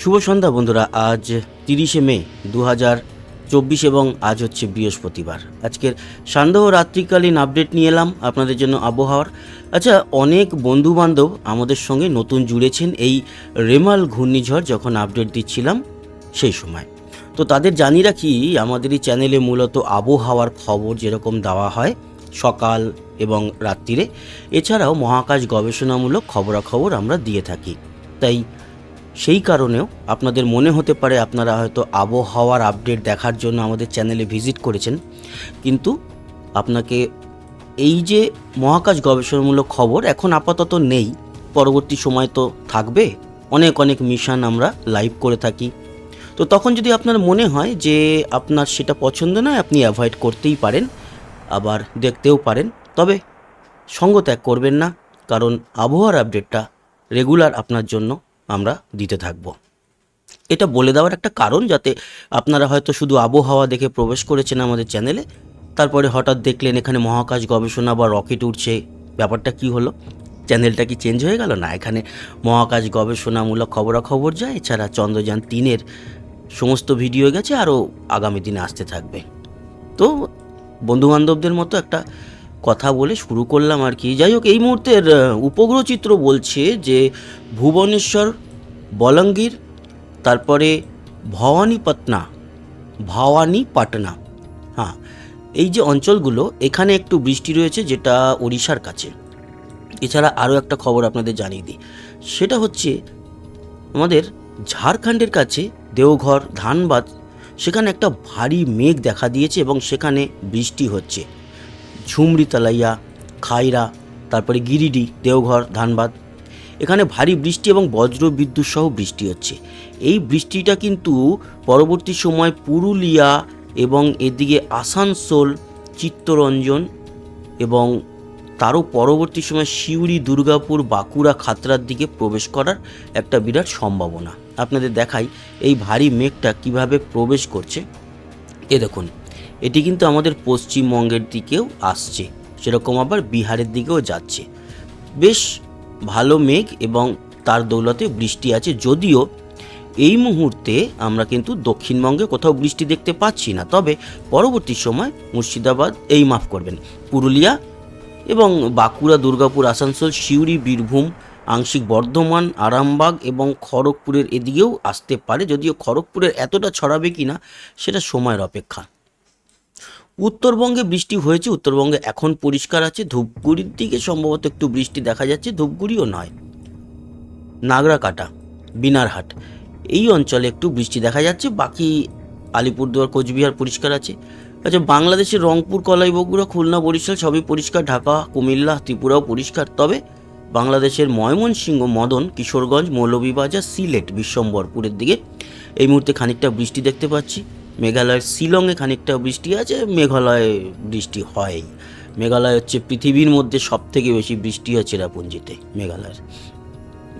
শুভ সন্ধ্যা বন্ধুরা, আজ তিরিশে মে দু হাজার চব্বিশ এবং আজ হচ্ছে বৃহস্পতিবার। আজকের সন্দেহ রাত্রিকালীন আপডেট নিয়ে এলাম আপনাদের জন্য আবহাওয়ার। আচ্ছা অনেক বন্ধু বান্ধব আমাদের সঙ্গে নতুন জুড়েছেন এই রেমাল ঘূর্ণিঝড় যখন আপডেট দিচ্ছিলাম সেই সময়। তো তাদের জানি রাখি, আমাদের এই চ্যানেলে মূলত আবহাওয়ার খবর যেরকম দেওয়া হয় সকাল এবং রাত্রিরে, এছাড়াও মহাকাশ গবেষণামূলক খবরাখবর আমরা দিয়ে থাকি। তাই সেই কারণেও আপনাদের মনে হতে পারে আপনারা হয়তো আবহাওয়ার আপডেট দেখার জন্য আমাদের চ্যানেলে ভিজিট করেছেন। কিন্তু আপনাকে এই যে মহাকাশ গবেষণামূলক খবর এখন আপাতত নেই। পরবর্তী সময় তো থাকবে। অনেক অনেক মিশন আমরা লাইভ করে থাকি। তো তখন যদি আপনার মনে হয় যে আপনার সেটা পছন্দ নয়, আপনি অ্যাভয়েড করতেই পারেন, আবার দেখতেও পারেন। তবে সঙ্গ ত্যাগ করবেন না, কারণ আবহাওয়ার আপডেটটা রেগুলার আপনার জন্য আমরা দিতে থাকব। এটা বলে দেওয়ার একটা কারণ যাতে আপনারা হয়তো শুধু আবহাওয়া দেখে প্রবেশ করেছেন আমাদের চ্যানেলে, তারপরে হঠাৎ দেখলেন এখানে মহাকাশ গবেষণা বা রকেট উঠছে ব্যাপারটা কি হলো? চ্যানেলটা কি চেঞ্জ হয়ে গেল? না, এখানে মহাকাশ গবেষণামূলক খবরাখবর যায়, এছাড়া চন্দ্রযান তিনের সমস্ত ভিডিও গেছে, আরও আগামী দিনে আসতে থাকবে। তো বন্ধুবান্ধবদের মতো একটা কথা বলে শুরু করলাম আর কি। যাই হোক, এই মুহূর্তের উপগ্রহ চিত্র বলছে যে ভুবনেশ্বর, বলাঙ্গীর, তারপরে ভবানীপটনা ভবানীপাটনা হ্যাঁ এই যে অঞ্চলগুলো, এখানে একটু বৃষ্টি রয়েছে যেটা ওড়িশার কাছে। এছাড়া আরও একটা খবর আপনাদের জানিয়ে দিই। সেটা হচ্ছে, আমাদের ঝাড়খণ্ডের কাছে দেওঘর, ধানবাদ, সেখানে একটা ভারী মেঘ দেখা দিয়েছে এবং সেখানে বৃষ্টি হচ্ছে। ঝুমরি তালাইয়া, খাইরা, তারপরে গিরিডি, দেওঘর, ধানবাদ। এখানে ভারী বৃষ্টি এবং বজ্র বিদ্যুৎ সহ বৃষ্টি হচ্ছে। এই বৃষ্টিটা কিন্তু পরবর্তী সময় পুরুলিয়া এবং এদিকে আসানসোল, চিত্তরঞ্জন এবং তারও পরবর্তী সময় সিউড়ি, দুর্গাপুর, বাঁকুড়া, খাতড়ার দিকে প্রবেশ করার একটা বিরাট সম্ভাবনা। আপনাদের দেখাই এই ভারী মেঘটা কীভাবে প্রবেশ করছে। এ দেখুন। এটি কিন্তু আমাদের পশ্চিমবঙ্গের দিকেও আসছে। সেরকম আবার বিহারের দিকেও যাচ্ছে। বেশ ভালো মেঘ এবং তার দৌলতে বৃষ্টি আছে। যদিও এই মুহূর্তে আমরা কিন্তু দক্ষিণবঙ্গে কোথাও বৃষ্টি দেখতে পাচ্ছি না। তবে পরবর্তী সময় মুর্শিদাবাদ এই মাফ করবেন। পুরুলিয়া এবং বাঁকুড়া, দুর্গাপুর, আসানসোল, সিউড়ি, বীরভূম, আংশিক বর্ধমান, আরামবাগ এবং খড়গপুরের এদিকেও আসতে পারে। যদিও খড়গপুরের এতটা ছড়াবে কি না সেটা সময়ের অপেক্ষা। উত্তরবঙ্গে বৃষ্টি হয়েছে, উত্তরবঙ্গে এখন পরিষ্কার আছে, ধূপগুড়ির দিকে সম্ভবত একটু বৃষ্টি দেখা যাচ্ছে, ধূপগুড়িও নয়, নাগরাকাটা, বিনারহাট, এই অঞ্চলে একটু বৃষ্টি দেখা যাচ্ছে, বাকি আলিপুরদুয়ার, কোচবিহার পরিষ্কার আছে। আচ্ছা বাংলাদেশের রংপুর কলাই বগুড়া খুলনা, বরিশাল সবই পরিষ্কার, ঢাকা, কুমিল্লা, ত্রিপুরাও পরিষ্কার, তবে বাংলাদেশের ময়মনসিংহ, মদন, কিশোরগঞ্জ, মৌলভীবাজার, সিলেট, বিশ্বম্বরপুরের দিকে এই মুহূর্তে খানিকটা বৃষ্টি দেখতে পাচ্ছি। মেঘালয়ের শিলংয়ে খানিকটা বৃষ্টি আছে, মেঘালয়ে বৃষ্টি হয় মেঘালয় হচ্ছে পৃথিবীর মধ্যে সব থেকে বেশি বৃষ্টি হয় চেরাপুঞ্জিতে, মেঘালয়ের।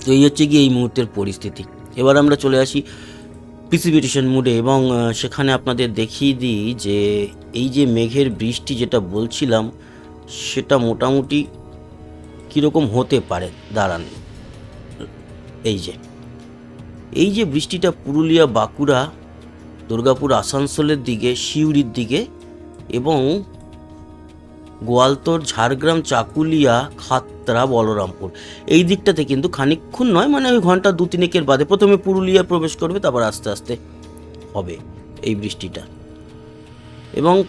তো এই হচ্ছে কি এই মুহূর্তের পরিস্থিতি। এবার আমরা চলে আসি প্রিসিপিটেশন মুডে এবং সেখানে আপনাদের দেখিয়ে দিই যে এই যে মেঘের বৃষ্টি যেটা বলছিলাম, সেটা মোটামুটি কীরকম হতে পারে? দাঁড়ান। এই যে এই যে বৃষ্টিটা পুরুলিয়া বাঁকুড়া দুর্গাপুর আসানসোলের দিকে, সিউড়ির দিকে এবং গোয়ালতোর, ঝাড়গ্রাম, চাকুলিয়া, খাতড়া, বলরামপুর। এই দিকটাতে কিন্তু খানিকক্ষণ নয় মানে ওই ঘণ্টা দু তিনেকের বাদে প্রথমে পুরুলিয়া প্রবেশ করবে, তারপর আস্তে আস্তে হবে এই বৃষ্টিটা। এবং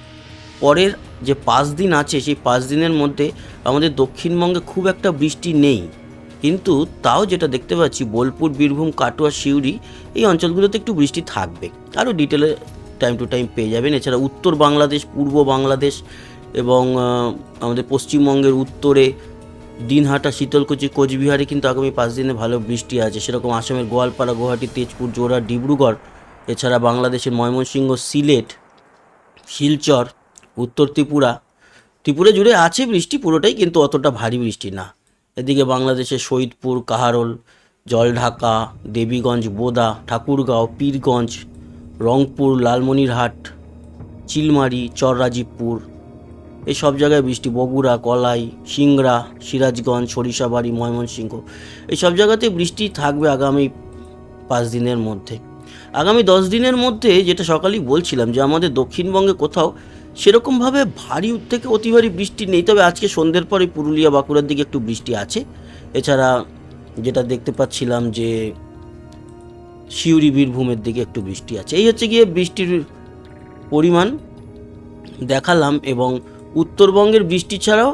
পরের যে পাঁচ দিন আছে, সেই পাঁচ দিনের মধ্যে আমাদের দক্ষিণবঙ্গে খুব একটা বৃষ্টি নেই। কিন্তু তাও যেটা দেখতে পাচ্ছি, বোলপুর, বীরভূম, কাটোয়া, সিউড়ি, এই অঞ্চলগুলোতে একটু বৃষ্টি থাকবে। আরও ডিটেলে টাইম টু টাইম পেয়ে যাবেন। এছাড়া উত্তর বাংলাদেশ, পূর্ব বাংলাদেশ এবং আমাদের পশ্চিমবঙ্গের উত্তরে দিনহাটা, শীতলকুচি, কোচবিহারে কিন্তু আগামী পাঁচ দিনে ভালো বৃষ্টি আছে। সেরকম আসামের গোয়ালপাড়া, গুয়াহাটি, তেজপুর, জোড়া, ডিব্রুগড়, এছাড়া বাংলাদেশের ময়মনসিংহ, সিলেট, শিলচর, উত্তর ত্রিপুরা ত্রিপুরা জুড়ে আছে বৃষ্টি, পুরোটাই কিন্তু অতটা ভারী বৃষ্টি না। এদিকে বাংলাদেশের শহীদপুর কাহারোল, জলঢাকা, দেবীগঞ্জ, বোদা, ঠাকুরগাঁও, পীরগঞ্জ, রংপুর, লালমনিরহাট, চিলমারি, চররাজীবপুর, এই সব জায়গায় বৃষ্টি, বগুড়া, কলাই, সিংড়া, সিরাজগঞ্জ, সরিষাবাড়ি, ময়মনসিংহ, এই সব জায়গাতে বৃষ্টি থাকবে আগামী পাঁচ দিনের মধ্যে। আগামী দশ দিনের মধ্যে যেটা সকালেই বলছিলাম যে আমাদের দক্ষিণবঙ্গে কোথাও সেরকমভাবে ভারী থেকে অতি ভারী বৃষ্টি নেই, তবে আজকে সন্ধ্যের পরে পুরুলিয়া বাঁকুড়ার দিকে একটু বৃষ্টি আছে। এছাড়া যেটা দেখতে পাচ্ছিলাম যে শিউরি বীরভূমের দিকে একটু বৃষ্টি আছে। এই হচ্ছে গিয়ে বৃষ্টির পরিমাণ দেখালাম এবং উত্তরবঙ্গের বৃষ্টি ছাড়াও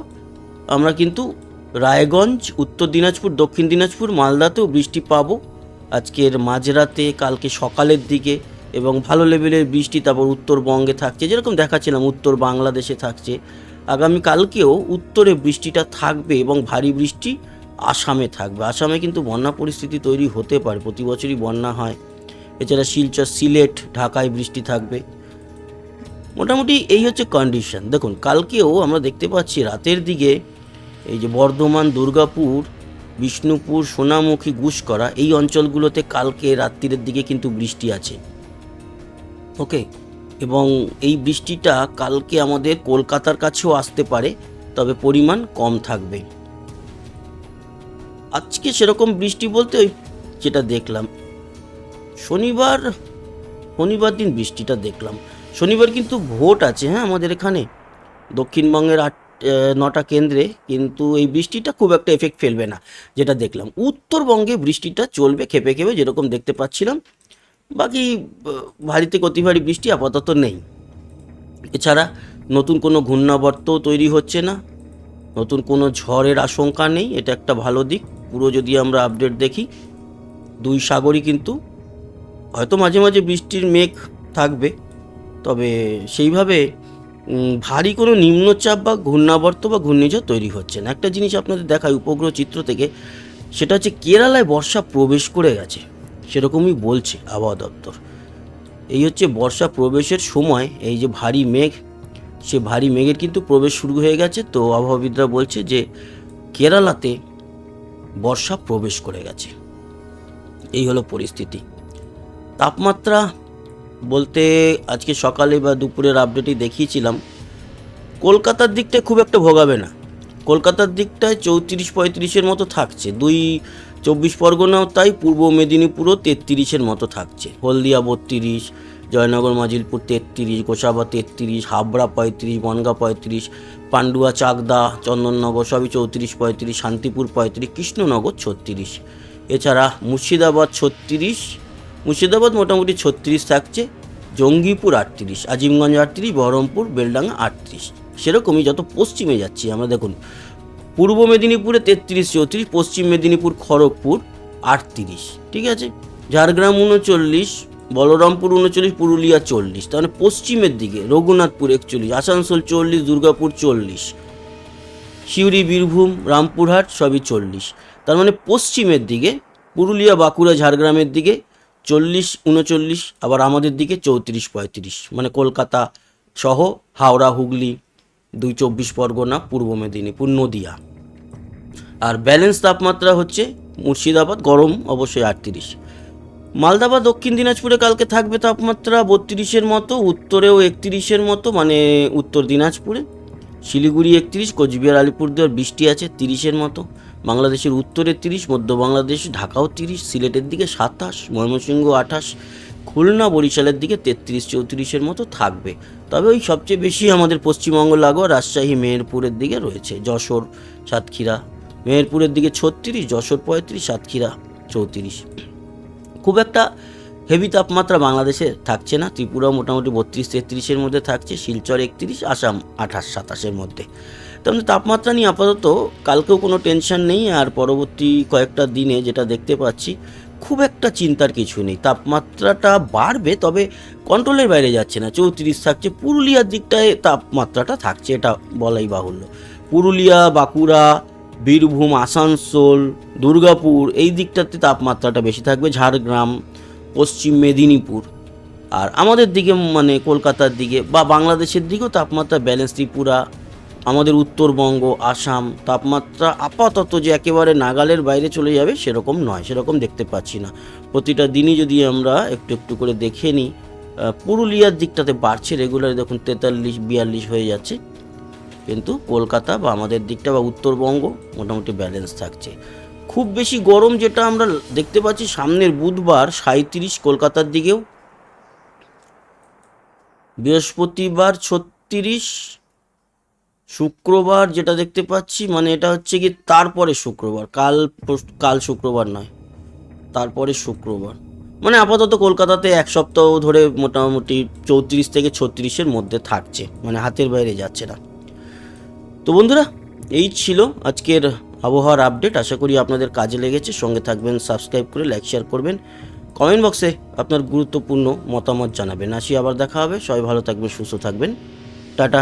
আমরা কিন্তু রায়গঞ্জ, উত্তর দিনাজপুর, দক্ষিণ দিনাজপুর, মালদাতেও বৃষ্টি পাবো। আজকের মাঝরাতে, কালকে সকালের দিকে এবং ভালো লেভেলের বৃষ্টি, তারপর উত্তরবঙ্গে থাকছে। যেরকম দেখাচ্ছিলাম, উত্তর বাংলাদেশে থাকছে। আগামী কালকেও উত্তরে বৃষ্টিটা থাকবে এবং ভারী বৃষ্টি আসামে থাকবে। আসামে কিন্তু বন্যা পরিস্থিতি তৈরি হতে পারে, প্রতি বছরই বন্যা হয়। এছাড়া শিলচর, সিলেট, ঢাকায় বৃষ্টি থাকবে। মোটামুটি এই হচ্ছে কন্ডিশন দেখুন, কালকেও আমরা দেখতে পাচ্ছি রাতের দিকে এই যে বর্ধমান, দুর্গাপুর, বিষ্ণুপুর, সোনামুখী গুসকরা এই অঞ্চলগুলোতে কালকে রাত্রির দিকে কিন্তু বৃষ্টি আছে। ওকে। এবং এই বৃষ্টিটা কালকে আমাদের কলকাতার কাছেও আসতে পারে, তবে পরিমাণ কম থাকবে। আজকে সেরকম বৃষ্টি বলতে ওই যেটা দেখলাম, শনিবার শনিবার দিন বৃষ্টিটা দেখলাম। শনিবার কিন্তু ভোট আছে হ্যাঁ আমাদের এখানে। দক্ষিণবঙ্গের আট নটা কেন্দ্রে কিন্তু এই বৃষ্টিটা খুব একটা এফেক্ট ফেলবে না, যেটা দেখলাম। উত্তরবঙ্গে বৃষ্টিটা চলবে খেপে খেপে যেরকম দেখতে পাচ্ছিলাম। বাকি ভারীতে ভারী অতি ভারী বৃষ্টি আপাতত নেই। এছাড়া নতুন কোনো ঘূর্ণাবর্তও তৈরি হচ্ছে না। নতুন কোনো ঝড়ের আশঙ্কা নেই, এটা একটা ভালো দিক। পুরো যদি আমরা আপডেট দেখি, দুই সাগরই কিন্তু, হয়তো মাঝে মাঝে বৃষ্টির মেঘ থাকবে, তবে সেইভাবে ভারী কোনো নিম্নচাপ বা ঘূর্ণাবর্ত বা ঘূর্ণিঝড় তৈরি হচ্ছে না। একটা জিনিস আপনাদের দেখায় উপগ্রহ চিত্র থেকে, সেটা হচ্ছে কেরালায় বর্ষা প্রবেশ করে গেছে। সেরকমই বলছে আবহাওয়া দপ্তর। এই হচ্ছে বর্ষা প্রবেশের সময়, এই যে ভারী মেঘ, সে ভারী মেঘের কিন্তু প্রবেশ শুরু হয়ে গেছে। তো আবহাওয়াবিদরা বলছে যে, কেরালাতে বর্ষা প্রবেশ করে গেছে। এই হলো পরিস্থিতি। তাপমাত্রা বলতে আজকে সকালে বা দুপুরের আপডেটেই দেখিয়েছিলাম। কলকাতার দিকটায় খুব একটা ভোগাবে না। কলকাতার দিকটায় চৌত্রিশ পঁয়ত্রিশের মতো থাকছে। দুই চব্বিশ পরগনাও তাই, পূর্ব মেদিনীপুরও তেত্রিশের মতো থাকছে। হলদিয়া বত্রিশ, জয়নগর মাজিলপুর তেত্রিশ, গোসাবা তেত্রিশ, হাবড়া পঁয়ত্রিশ, বনগা পঁয়ত্রিশ, পান্ডুয়া, চাকদা, চন্দননগর সবই চৌত্রিশ, পঁয়ত্রিশ, শান্তিপুর পঁয়ত্রিশ, কৃষ্ণনগর ছত্রিশ। এছাড়া মুর্শিদাবাদ ছত্রিশ, মুর্শিদাবাদ মোটামুটি ছত্রিশ থাকছে, জঙ্গিপুর আটত্রিশ, আজিমগঞ্জ আটত্রিশ, বহরমপুর, বেলডাঙ্গা আটত্রিশ। সেরকমই যত পশ্চিমে যাচ্ছি আমরা, দেখুন পূর্ব মেদিনীপুরে তেত্রিশ চৌত্রিশ, পশ্চিম মেদিনীপুর খড়গপুর আটত্রিশ, ঠিক আছে? ঝাড়গ্রাম উনচল্লিশ, বলরামপুর উনচল্লিশ, পুরুলিয়া চল্লিশ, তার মানে পশ্চিমের দিকে রঘুনাথপুর একচল্লিশ, আসানসোল চল্লিশ, দুর্গাপুর চল্লিশ, সিউড়ি, বীরভূম, রামপুরহাট সবই চল্লিশ, তার মানে পশ্চিমের দিকে পুরুলিয়া, বাঁকুড়া, ঝাড়গ্রামের দিকে চল্লিশ, উনচল্লিশ, আবার আমাদের দিকে চৌত্রিশ, পঁয়ত্রিশ মানে কলকাতা সহ হাওড়া, হুগলি দুই চব্বিশ পরগনা, পূর্ব মেদিনীপুর, নদিয়া। আর ব্যালেন্স তাপমাত্রা হচ্ছে মুর্শিদাবাদ, গরম অবশ্যই আটত্রিশ। মালদা বা দক্ষিণ দিনাজপুরে কালকে থাকবে তাপমাত্রা বত্রিশের মতো, উত্তরেও একত্রিশের মতো মানে উত্তর দিনাজপুরে। শিলিগুড়ি একত্রিশ, কোচবিহার, আলিপুরদুয়ার বৃষ্টি আছে তিরিশের মতো, বাংলাদেশের উত্তরে তিরিশ, মধ্য বাংলাদেশ, ঢাকাও তিরিশ, সিলেটের দিকে সাতাশ, ময়মনসিংহ আঠাশ খুলনা বরিশালের দিকে তেত্রিশ চৌত্রিশের মতো থাকবে। তবে ওই সবচেয়ে বেশি আমাদের পশ্চিমবঙ্গ লাগোয়া রাজশাহী, মেহেরপুরের দিকে রয়েছে যশোর, সাতক্ষীরা। মেহেরপুরের দিকে ছত্রিশ, যশোর পঁয়ত্রিশ, সাতক্ষীরা চৌত্রিশ। খুব একটা হেভি তাপমাত্রা বাংলাদেশে থাকছে না। ত্রিপুরা মোটামুটি বত্রিশ, তেত্রিশের মধ্যে থাকছে, শিলচর একত্রিশ, আসাম আঠাশ, সাতাশের মধ্যে। তেমনি তাপমাত্রা নিয়ে আপাতত কালকেও কোনো টেনশন নেই। আর পরবর্তী কয়েকটা দিনে যেটা দেখতে পাচ্ছি খুব একটা চিন্তার কিছু নেই। তাপমাত্রাটা বাড়বে, তবে কন্ট্রোলের বাইরে যাচ্ছে না। চৌত্রিশ থাকছে, পুরুলিয়ার দিকটায় তাপমাত্রাটা থাকছে, এটা বলাই বাহুল্য। পুরুলিয়া, বাঁকুড়া, বীরভূম, আসানসোল, দুর্গাপুর, এই দিকটাতে তাপমাত্রাটা বেশি থাকবে, ঝাড়গ্রাম, পশ্চিম মেদিনীপুর। আর আমাদের দিকে মানে কলকাতার দিকে বা বাংলাদেশের দিকেও তাপমাত্রা ব্যালেন্স ত্রিপুরা আমাদের উত্তরবঙ্গ, আসাম, তাপমাত্রা আপাতত যে একেবারে নাগালের বাইরে চলে যাবে সেরকম নয়, সেরকম দেখতে পাচ্ছি না। প্রতিটা দিনই যদি আমরা একটু একটু করে দেখে নিই পুরুলিয়ার দিকটাতে বাড়ছে রেগুলার দেখুন তেতাল্লিশ, বিয়াল্লিশ হয়ে যাচ্ছে। কিন্তু কলকাতা বা আমাদের দিকটা বা উত্তরবঙ্গ মোটামুটি ব্যালেন্স থাকছে। খুব বেশি গরম যেটা আমরা দেখতে পাচ্ছি সামনের বুধবার সাঁত্রিশ কলকাতার দিকেও। বৃহস্পতিবার ছত্রিশ শুক্রবার যেটা দেখতে পাচ্ছি মানে এটা হচ্ছে কি তারপরে শুক্রবার, কাল কাল শুক্রবার নয়, তারপরে শুক্রবার। মানে আপাতত কলকাতাতে এক সপ্তাহ ধরে মোটামুটি চৌত্রিশ থেকে ছত্রিশের মধ্যে থাকছে মানে হাতের বাইরে যাচ্ছে না। তো বন্ধুরা, এই ছিল আজকের আবহাওয়ার আপডেট। আশা করি আপনাদের কাজে লেগেছে। সঙ্গে থাকবেন, সাবস্ক্রাইব করে, লাইক, শেয়ার করবেন। কমেন্ট বক্সে আপনার গুরুত্বপূর্ণ মতামত জানাবেন। আসি আবার দেখা হবে। সবাই ভালো থাকবেন, সুস্থ থাকবেন। টাটা।